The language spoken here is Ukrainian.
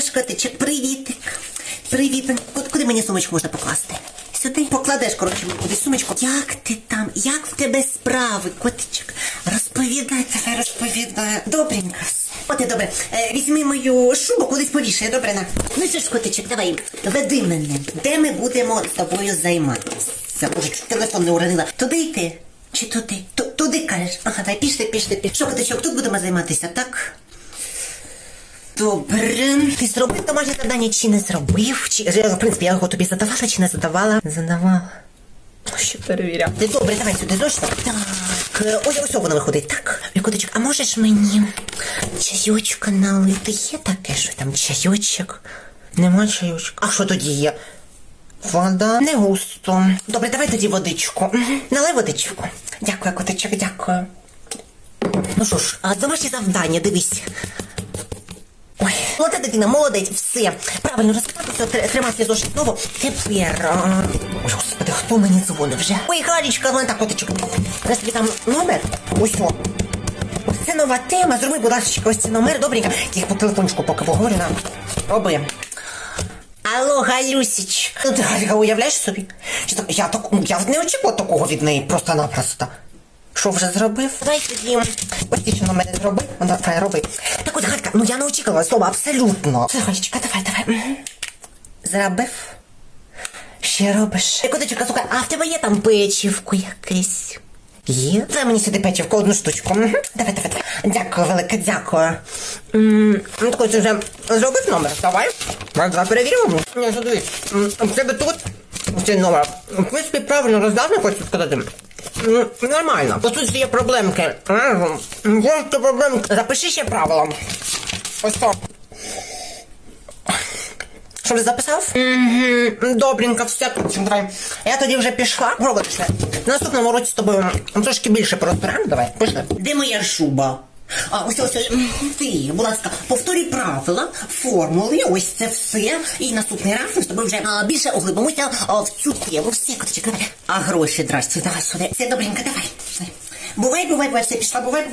ж, котичок, привітик. Привіт. Куди- мені сумочку можна покласти? Сюди покладеш, коротше, мені сумочку. Як ти там? Як в тебе справи, котичок? Розповідай, давай розповідай. Добренько. От і добре. Е, візьми мою шубу, кудись повішай, добре на. Ну що ж, котичок, давай, веди мене. Де ми будемо з тобою займатися? Боже, телефон не уронила. Туди йти? Чи туди? Ту- туди кажеш. Ага, дай пішли, пішли, пішли. Що, котичок, тут будемо займатися, так? Добре. Ти зробив домашнє завдання чи не зробив? Чи, е, в принципі, я його тобі задавала чи не задавала? Задавала. Ще перевіряти. Добре, давай сюди зошит. Так, е, ось ось воно виходить. Так, Котичок, а можеш мені чайочка налити? Є таке, що там чайочок? Нема чайочка. А що тоді є? Вода не густо. Добре, давай тоді водичку. Мгм. Налий водичку. Дякую, котичок, дякую. Ну що ж, а домашнє завдання, дивись. Молода дитина, молодець, все. Правильно розказати, тримати зошит знову. Тепер. Ой, господи, хто мені дзвонив вже? Ой, Галічка, вона так, котичок. Ось тобі там номер. Ось о. Ось це нова тема. Зроби, будь ласка, ось це номер. Добренько. Я по телефончику поки поговорю. на. Роби. Алло, Галюсічка. Ну, ти Галіка, уявляєш собі? Що так, я, так, я не очікувала такого від неї просто-напросто. Що вже зробив? Давай тоді. Ось що на мене зробив? Ну, Давай, роби. Так от, Галька, ну я не очікувала слова абсолютно. Галічка, давай, давай. Мгм. Зробив? Ще робиш. Котичка, слухай, а в тебе є там печівку якесь? Є? Дай мені сюди печівку, одну штучку. Мгм. Давай, давай, давай. Дякую, велике, дякую. М, Ну, так ось вже зробив номер, давай. Давай, давай перевіримо. Ні, що дивись. М, В тебе тут в цей номер. В принципі, правильно роздав, хочу сказати. Нормально. Бо тут є проблемки. Є проблемки. Запиши ще правила. Ось то. Що ти записав? Угу, добренько, все тут. Давай. Я тоді вже пішла. Робоче. На наступному році з тобою трошки більше порозбираємо. Давай, пішли. Де моя шуба? А, ось ось. Ти, будь ласка, повторюй правила, формули, ось це все. І наступний раз ми з тобою вже а, більше оглибимося а, в цю тему. Все, давай. А гроші, здрасте, давай сюди. Все добренько, давай. Бувай, бувай, бувай, все пішла, бувай.